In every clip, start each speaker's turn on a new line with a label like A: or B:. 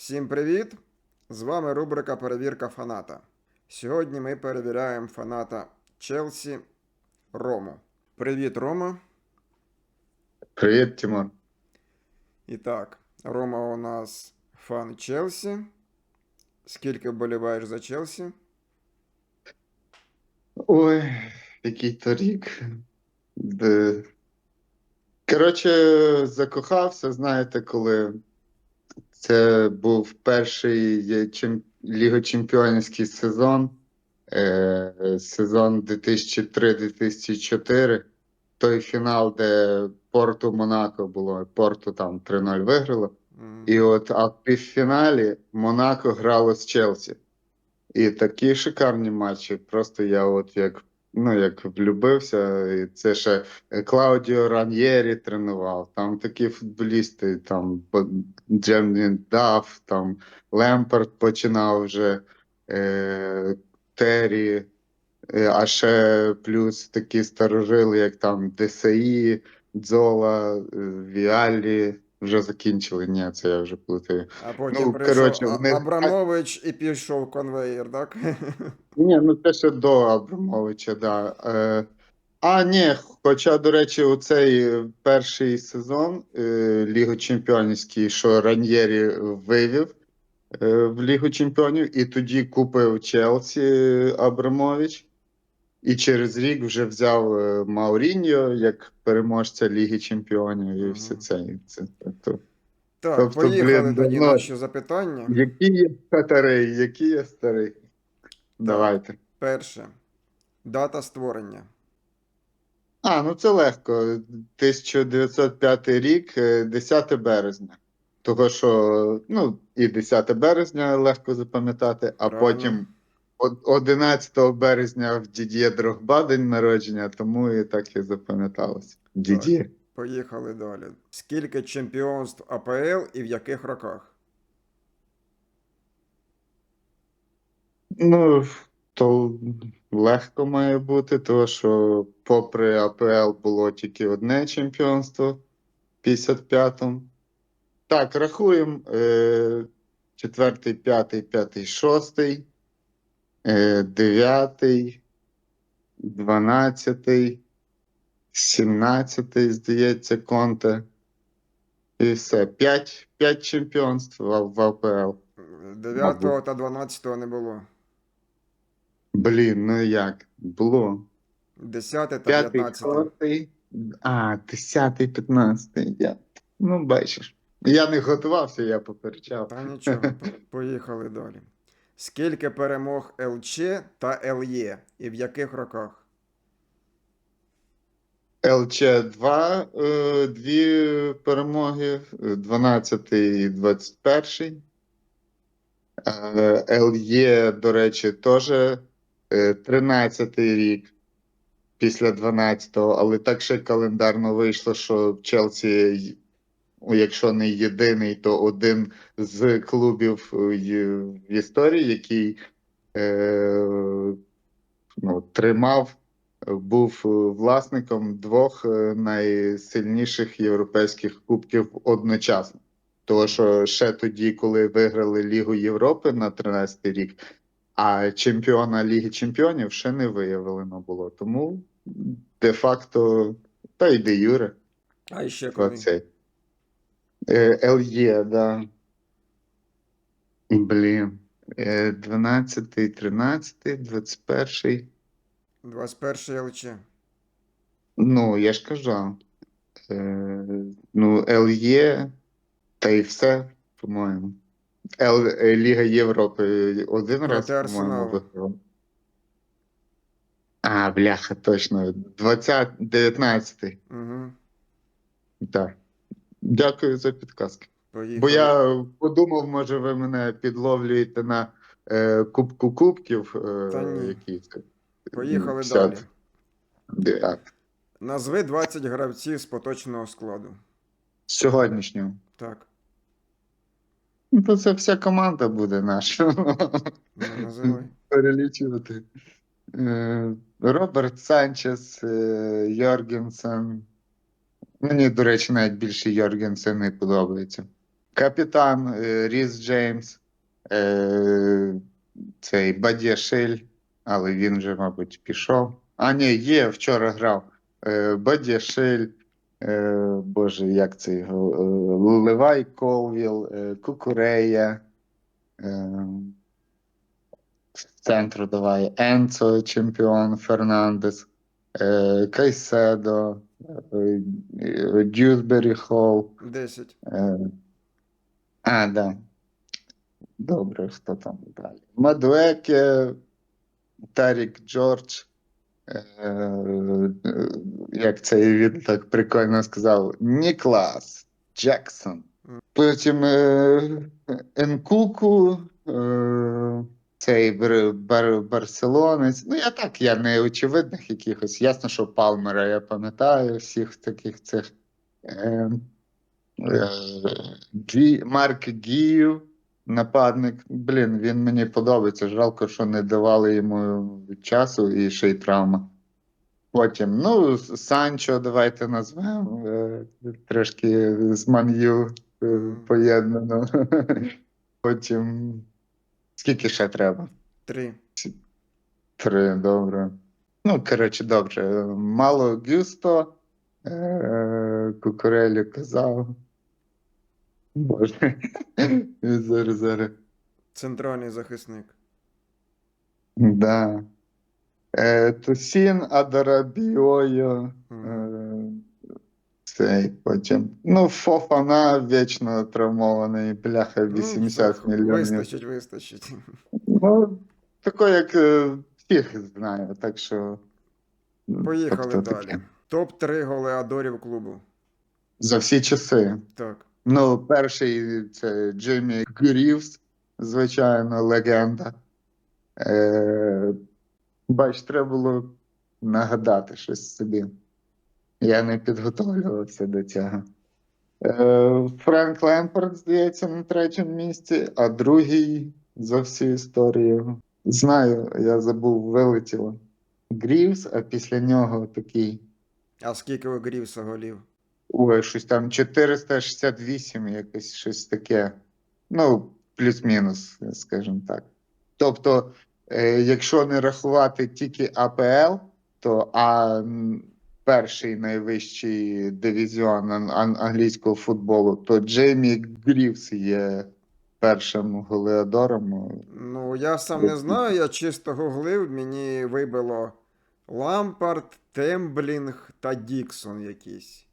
A: Всім привіт! З вами рубрика Перевірка фаната. Сьогодні ми перевіряємо фаната Челсі Рому. Привіт, Рома.
B: Привіт, Тимур.
A: І так, Рома у нас фан Челсі. Скільки вболіваєш за Челсі?
B: Ой, який то рік. Де... Коротше, закохався, знаєте, коли це був перший е, чем... лігочемпіонський сезон, е... сезон 2003-2004. Той фінал, де Порту Монако було. Порту там 3-0 виграло. І от а в півфіналі Монако грало з Челсі. І такі шикарні матчі. Просто я от як, ну, як влюбився. І це ще е, Клаудіо Раньєрі тренував. Там такі футболісти, там по- Даф, там Лемпард починав вже, е, Террі, е, а ще плюс такі старожили, як там ДСІ, Дзола, е, Віаллі. Вже закінчили. Ні, це я вже плутаю.
A: А потім
B: Ну,
A: прийшов
B: коротше, вони-
A: Абрамович і пішов конвеєр, так?
B: Ні, ну це ще до Абрамовича, да. Е, а, ні, хоча, до речі, у цей перший сезон е, Лігу Чемпіонівський, що Раньєрі вивів е, в Лігу Чемпіонів, і тоді купив Челсі е, Абрамович. І через рік вже взяв е, Мауріньо як переможця Ліги Чемпіонів і все це. Це тобто,
A: Так,
B: Тобто,
A: поїхали
B: блін,
A: тоді
B: давно-
A: наші запитання.
B: який я старий, який я старий. Давайте.
A: Перше. Дата створення.
B: А, ну це легко. 1905 рік, е, 10 березня. Того, що, ну, і 10 березня легко запам'ятати, а
A: Правильно.
B: потім 11 березня в Дід'є Дрогба день народження, тому і так і запам'яталося. Дід'є.
A: Поїхали далі. Скільки чемпіонств АПЛ і в яких роках?
B: Ну, то легко має бути, тому що попри АПЛ було тільки одне чемпіонство в 55-му. Так, рахуємо. Е, четвертий, п'ятий, п'ятий, шостий, е, дев'ятий, дванадцятий, сімнадцятий, здається, конте. І все. П'ять, п'ять чемпіонств в, АПЛ.
A: 9 та 12 не було.
B: Блін, ну як? Було.
A: 10 та
B: П'ятий,
A: 15.
B: шостий, а, десятий, п'ятнадцятий. Я... Ну, бачиш. Я не готувався, я попереджав.
A: Та нічого, поїхали далі. Скільки перемог ЛЧ та ЛЄ і в яких роках?
B: ЛЧ 2, е, дві перемоги, 12 і 21. Е, ЛЄ, до речі, теж 13 рік після 12-го, але так ще календарно вийшло, що Челсі, якщо не єдиний, то один з клубів е, в історії, який е, ну, тримав був власником двох е, найсильніших європейських кубків одночасно. Тому що ще тоді, коли виграли Лігу Європи на 13-й рік, а чемпіона Ліги Чемпіонів ще не виявлено було. Тому де-факто, та й де Юре,
A: А ще коли?
B: оцей. Е, ЛЄ, да. Блін. Е, 12-й, 13-й, 21-й.
A: 21 ЛЧ.
B: Ну, я ж казав. Е, ну, ЛЄ, та й все, по-моєму. Л, е, Ліга Європи один раз, по-моєму, виграв. А, бляха, точно. 20, 19.
A: Угу.
B: Так. Дякую за підказки.
A: Поїхали.
B: Бо я подумав, може, ви мене підловлюєте на е, Кубку Кубків. Е,
A: Та ні.
B: це?
A: Поїхали
B: 50.
A: далі.
B: Дев'ят.
A: Назви 20 гравців з поточного складу.
B: З Сьогоднішнього.
A: Так.
B: Ну, то це вся команда буде наша.
A: Ну, називай.
B: Перелічувати. Е, Роберт Санчес, е, Йоргенсен. Мені, до речі, навіть більше Йоргенсен не подобається. Капітан е, Ріс Джеймс, е, цей Бадєшиль, але він вже, мабуть, пішов. А, ні, є, вчора грав. Е, Бадєшиль, е, Боже, як це його? Е, Левай Колвіл, е, Кукурея. Е, центру давай. Енцо, чемпіон Фернандес, е, Кайседо, е, е, Холл.
A: 10.
B: Е, А, да. Добре, хто там далі? Мадуеке, Тарік Джордж. Е, Як це він так прикольно сказав? Ніклас Джексон. Потім Енкуку, е, цей бар, бар, барселонець. Ну, я так, я не очевидних якихось. Ясно, що Палмера я пам'ятаю всіх таких цих. Е, Е, Гі... Марк Гію, нападник. Блін, він мені подобається. Жалко, що не давали йому часу і ще й травма. Потім, ну, Санчо, давайте назвемо. е, Трошки з Ман'ю е, поєднано. Потім. Скільки ще треба?
A: 3.
B: Три, добре. Ну, коротше, добре. Мало Гюсто, е, Кукурелі казав. Боже. Зараз, зараз.
A: Центральний захисник.
B: Да. Е, Тусін, Адарабіойо. Цей потім. Ну, Фофана вічно травмований, бляха,
A: Ну,
B: 80
A: так,
B: мільйонів.
A: Вистачить, вистачить.
B: Ну, такий, як е, всіх знаю, так що.
A: Поїхали
B: тобто
A: далі.
B: таке.
A: Топ-3 голеадорів клубу.
B: За всі часи.
A: Так.
B: Ну, перший це Джиммі Грівс, звичайно, легенда. Е, бач, треба було нагадати щось собі. Я не підготовлювався до цього. Е, Френк Лемпард, здається, на третьому місці, а другий за всю історію. Знаю, я забув, вилетіло. Грівс, а після нього такий.
A: А скільки у Грівса голів?
B: Ой, щось там 468, якось щось таке. Ну, плюс-мінус, скажімо так. Тобто, е, якщо не рахувати тільки АПЛ, то а, перший найвищий дивізіон ан- ан- англійського футболу, то Джеймі Грівс є першим голеадором.
A: Ну, я сам не знаю, я чисто гуглив, мені вибило Лампард, Темблінг та Діксон якийсь.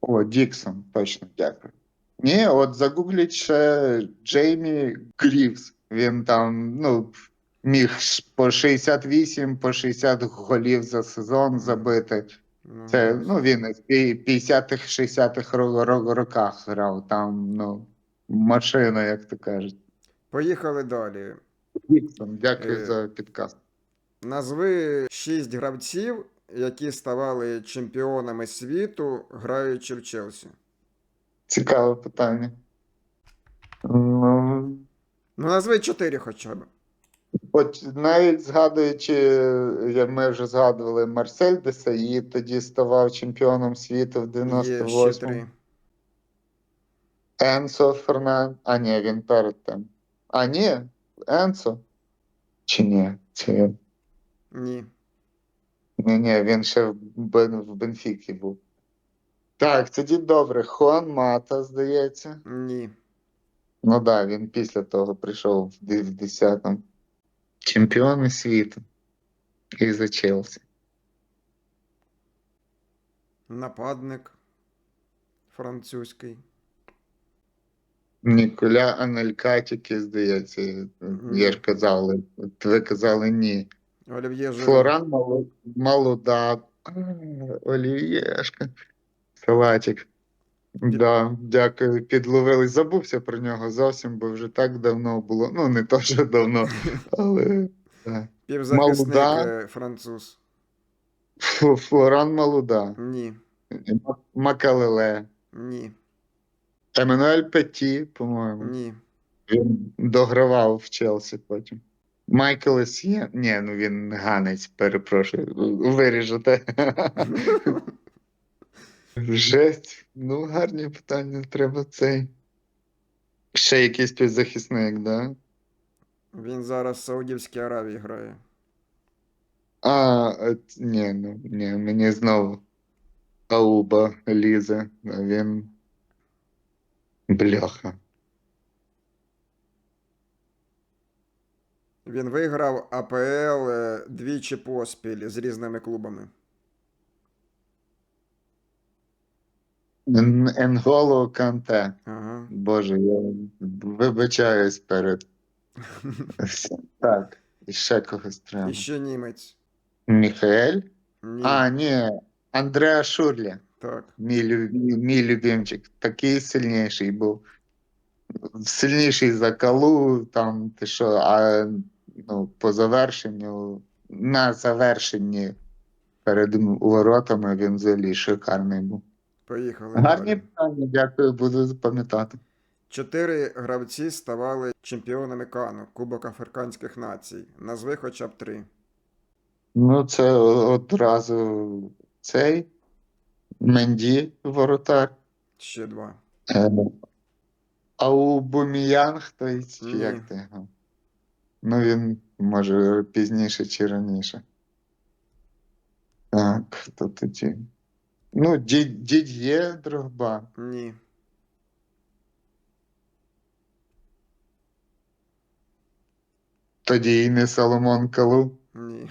B: О, Діксон, точно, дякую. Ні, от загугліть ще Джеймі Грівс. Він там, ну, міг по 68, по 60 голів за сезон забити.
A: Ну,
B: Це, ну, він в 50-х, 60-х ро- ро- роках грав. Там, ну, машина, як то кажуть.
A: Поїхали далі.
B: Дякую
A: Е.
B: за підкаст.
A: Назви 6 гравців, які ставали чемпіонами світу, граючи в Челсі.
B: Цікаве питання. Ну,
A: Ну, назви 4 хоча б.
B: От навіть згадуючи, як ми вже згадували, Марсель Десаї тоді ставав чемпіоном світу в 98-му.
A: 3.
B: Енсо Фернан. А ні, він перед тим. А ні, Енсо. Чи ні? Чи...
A: Ні.
B: Ні, ні, він ще в, Бен... в Бенфікі був. Так, тоді добре. Хуан Мата, здається.
A: Ні.
B: Ну так, да, він після того прийшов в 10-му. Чемпіони світу. І за Челсі.
A: Нападник французький.
B: Ніколя Анелька тільки, здається, я ж казав, але ви казали ні.
A: Олів'є
B: Флоран Малу- Малуда, А, Олів'єшка, салатик. Да, дякую, підловили. Забувся про нього зовсім, бо вже так давно було. Ну, не то, що давно, але да.
A: Півзахисник
B: Малуда.
A: е, француз.
B: Ф- Флоран Малуда,
A: Ні.
B: М- Макалеле,
A: Ні.
B: Еммануель Петі, по-моєму.
A: Ні.
B: Він догравав в Челсі потім. Майкл Есьєн. Ні, ну він ганець, перепрошую. Виріжете. Жесть. Ну, гарні питання, треба цей. Ще якийсь півзахисник, да?
A: Він зараз в Саудівській Аравії грає.
B: А, е, ні, ну, ні, мені знову Ауба лізе. а Він. Бляха.
A: Він виграв АПЛ е, двічі поспіль з різними клубами.
B: Енголо Канте.
A: Ага.
B: Боже, я вибачаюсь перед. Так, і ще когось треба.
A: І ще німець.
B: Міхаель?
A: Ні.
B: А, ні, Андреа Шурлі.
A: Так.
B: Мій, люб- мій любимчик. Такий сильніший був. Сильніший за Калу, там ти що, а ну, по завершенню, на завершенні перед воротами він взагалі шикарний був.
A: Поїхали.
B: Гарні
A: далі.
B: питання, дякую, буду запам'ятати.
A: Чотири гравці ставали чемпіонами Кану, Кубок Африканських націй. Назви хоча б три.
B: Ну, це одразу цей Менді воротар.
A: Ще два.
B: Е, Аубуміянг, той, чи
A: Ні.
B: як ти? Ну, він може пізніше чи раніше. Так, хто тоді? Ну, Ді- Дід'є Дрогба.
A: Ні.
B: Тоді і не Соломон Калу.
A: Ні.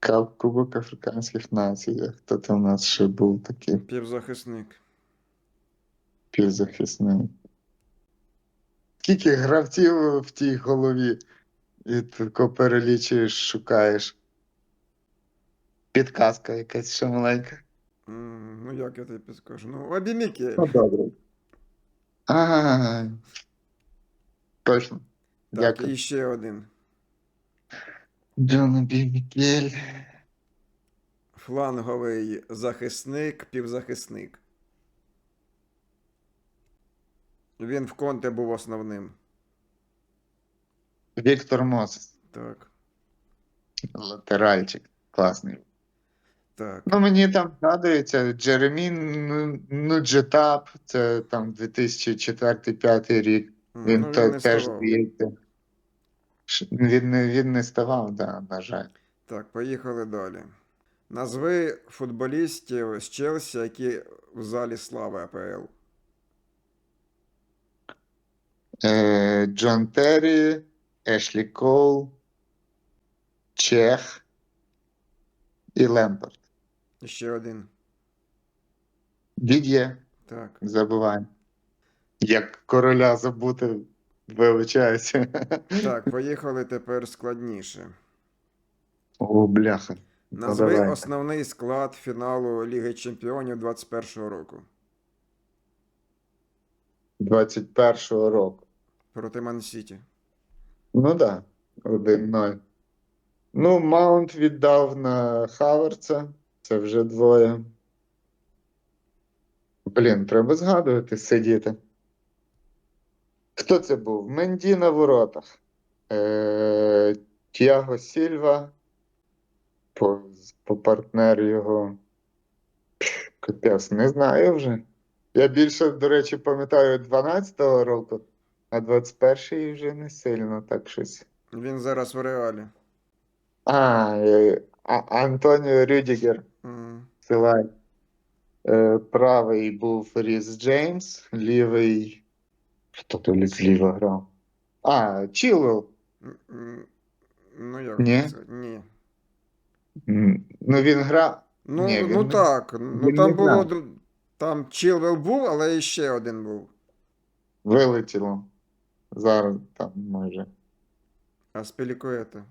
B: Кап Кубок Африканських націй. Хто там у нас ще був такий
A: Півзахисник.
B: півзахисний? Скільки гравців в тій голові? І тако перелічуєш, шукаєш. Підказка якась ще маленька.
A: М, Ну, як я тобі підскажу? Ну, Обі Мікель.
B: Ну, добре. А, точно.
A: Так,
B: Дякую.
A: і ще один.
B: Джон Бі Мікель.
A: Фланговий захисник, півзахисник. Він в конте був основним.
B: Віктор Мосес.
A: Так.
B: Латеральчик. Класний.
A: Так.
B: Ну, мені там згадується Джеремін ну, Нуджетап, це там 2004-2005 рік. Він
A: ну,
B: то,
A: не
B: теж здається. Він він не ставав, да, на жаль.
A: Так, поїхали далі. Назви футболістів з Челсі, які в залі слави АПЛ.
B: Е, Джон Террі, Ешлі Коул, Чех і Лемпард.
A: Ще один.
B: Дід'є,
A: Так.
B: забуваємо. Як короля забути, вибачаюся.
A: Так, поїхали тепер складніше.
B: О, бляха.
A: Назви
B: давай.
A: основний склад фіналу Ліги Чемпіонів 21-го року.
B: 21-го року.
A: Проти Ман-Сіті.
B: Ну так, да, 1-0. Ну, Маунт віддав на Хаверца. Це вже двоє. Блін, треба згадувати, сидіти. Хто це був? Менді на воротах. Е, Тіаго Сільва. По, по партнер його. Капець, не знаю вже. Я більше, до речі, пам'ятаю 12-го року, а 21-й вже не сильно так щось.
A: Він зараз в реалі.
B: Е, а Антоніо Рюдігер. Силай. Е, правий був Ріс Джеймс, лівий. Хто то зліва грав? А,
A: м, Ну, як
B: Ні?
A: це? Ні.
B: Ну, він грав.
A: Ну,
B: Ні, він
A: ну
B: не-
A: так. Ну
B: він
A: там
B: не
A: було.
B: грав.
A: Там Чілвел був, але ще один був.
B: Вилетіло. Зараз там може.
A: А Спілікуета.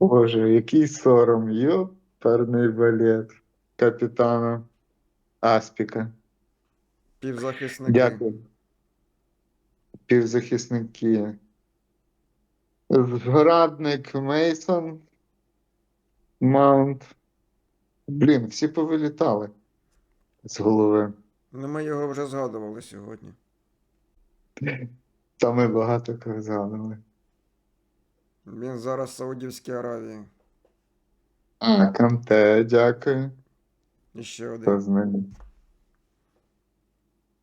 B: Боже, який сором. Йоперний балет. Капітана Аспіка.
A: Півзахисники.
B: Дякую. Півзахисники. Зградник Мейсон. Маунт. Блін, всі повилітали з голови.
A: Ну, ми його вже згадували сьогодні.
B: Та ми багато кого згадували.
A: Він зараз в Саудівській Аравії.
B: А, Канте, дякую.
A: І ще
B: Хто
A: один.
B: з ним?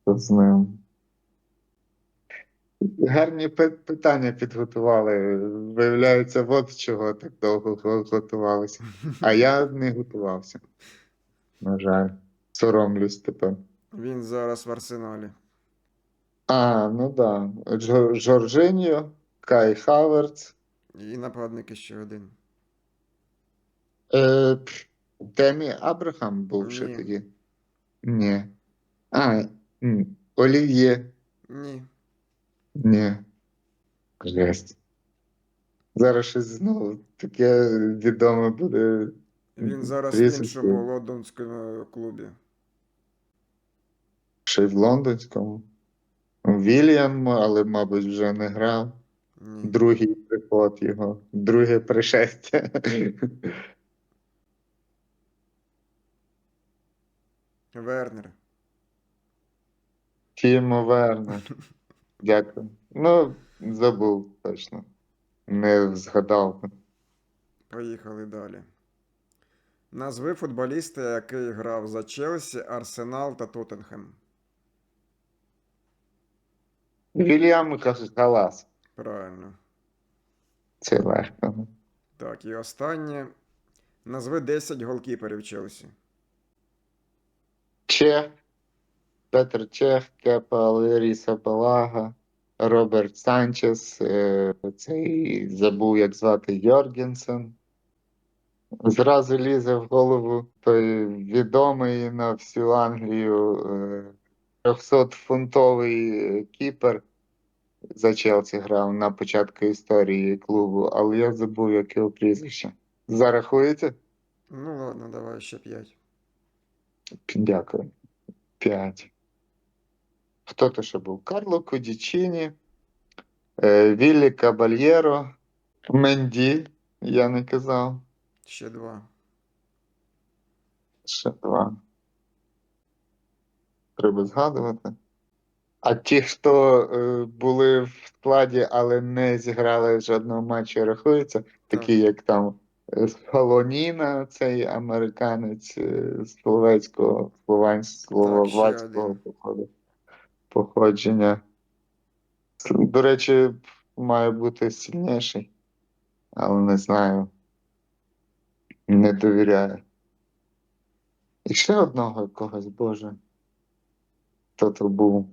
B: Хто з ним? Гарні пи- питання підготували. Виявляється, от чого так довго готувалися. А я не готувався. На жаль, соромлюсь тепер.
A: Він зараз в арсеналі.
B: А, ну да. Джо- Жоржиньо, Кай Хаверц,
A: І нападник ще один.
B: Е, пф, Темі Абрахам був ще
A: Ні.
B: тоді. Ні. А, м, Олів'є.
A: Ні.
B: Ні. Жесть. Зараз щось знову таке відоме буде.
A: Він зараз в іншому лондонському клубі.
B: Ще й в лондонському. Вільям, але, мабуть, вже не грав.
A: Ні.
B: Другий приход його, друге пришестя.
A: Вернер.
B: Тімо Вернер. Дякую. Ну, забув точно. Не згадав.
A: Поїхали далі. Назви футболіста, який грав за Челсі, Арсенал та Тоттенхем.
B: Вільям Галас.
A: Правильно.
B: Це легко.
A: Так, і останнє. Назви 10 голкіперів Челсі.
B: Чех, Петр Чех, Кепа Леріса Балага, Роберт Санчес, е, цей забув, як звати Йоргенсен. Зразу лізе в голову той відомий на всю Англію е, 300-фунтовий кіпер за Челсі грав на початку історії клубу, але я забув, як його прізвище. Зарахуєте?
A: Ну ладно, давай ще 5.
B: Дякую. П'ять. Хто то ще був? Карло Кудічіні, е, Віллі Кабальєро, Менді, я не казав.
A: Ще 2.
B: Ще два. Треба згадувати. А ті, хто е, були в складі, але не зіграли жодного матчу, рахуються, такі як там Солоніна, цей американець словецького, словацького, походження. До речі, має бути сильніший, але не знаю. Не довіряю. І ще одного якогось, Боже. Хто то був?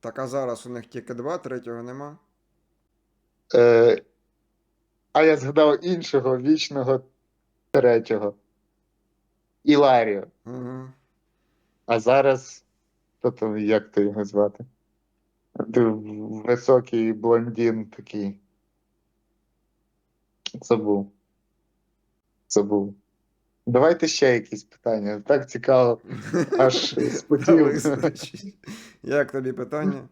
A: Так, а зараз у них тільки 2, третього нема.
B: Е, а я згадав іншого вічного третього. Іларіо.
A: Угу.
B: А зараз. Хто то, як то його звати? Ти Високий блондин такий. Забув. Забув. Давайте ще якісь питання. Так цікаво. Аж спотів.
A: Як тобі питання?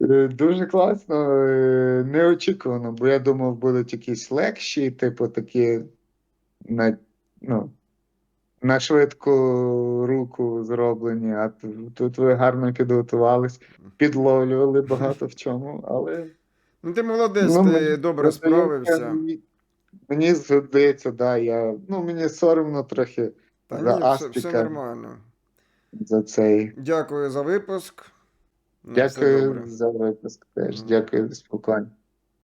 B: Е, Дуже класно, е, неочікувано, бо я думав, будуть якісь легші, типу такі на, ну, на швидку руку зроблені, а тут, ви гарно підготувались, підловлювали багато в чому, але
A: Ну ти молодець,
B: Ну,
A: ти
B: мені
A: добре справився.
B: Мені здається, да, я, ну, мені соромно трохи
A: Та
B: за
A: ні, все, все нормально.
B: за цей.
A: Дякую за випуск.
B: Дякую за випуск теж. Дякую за спілкування.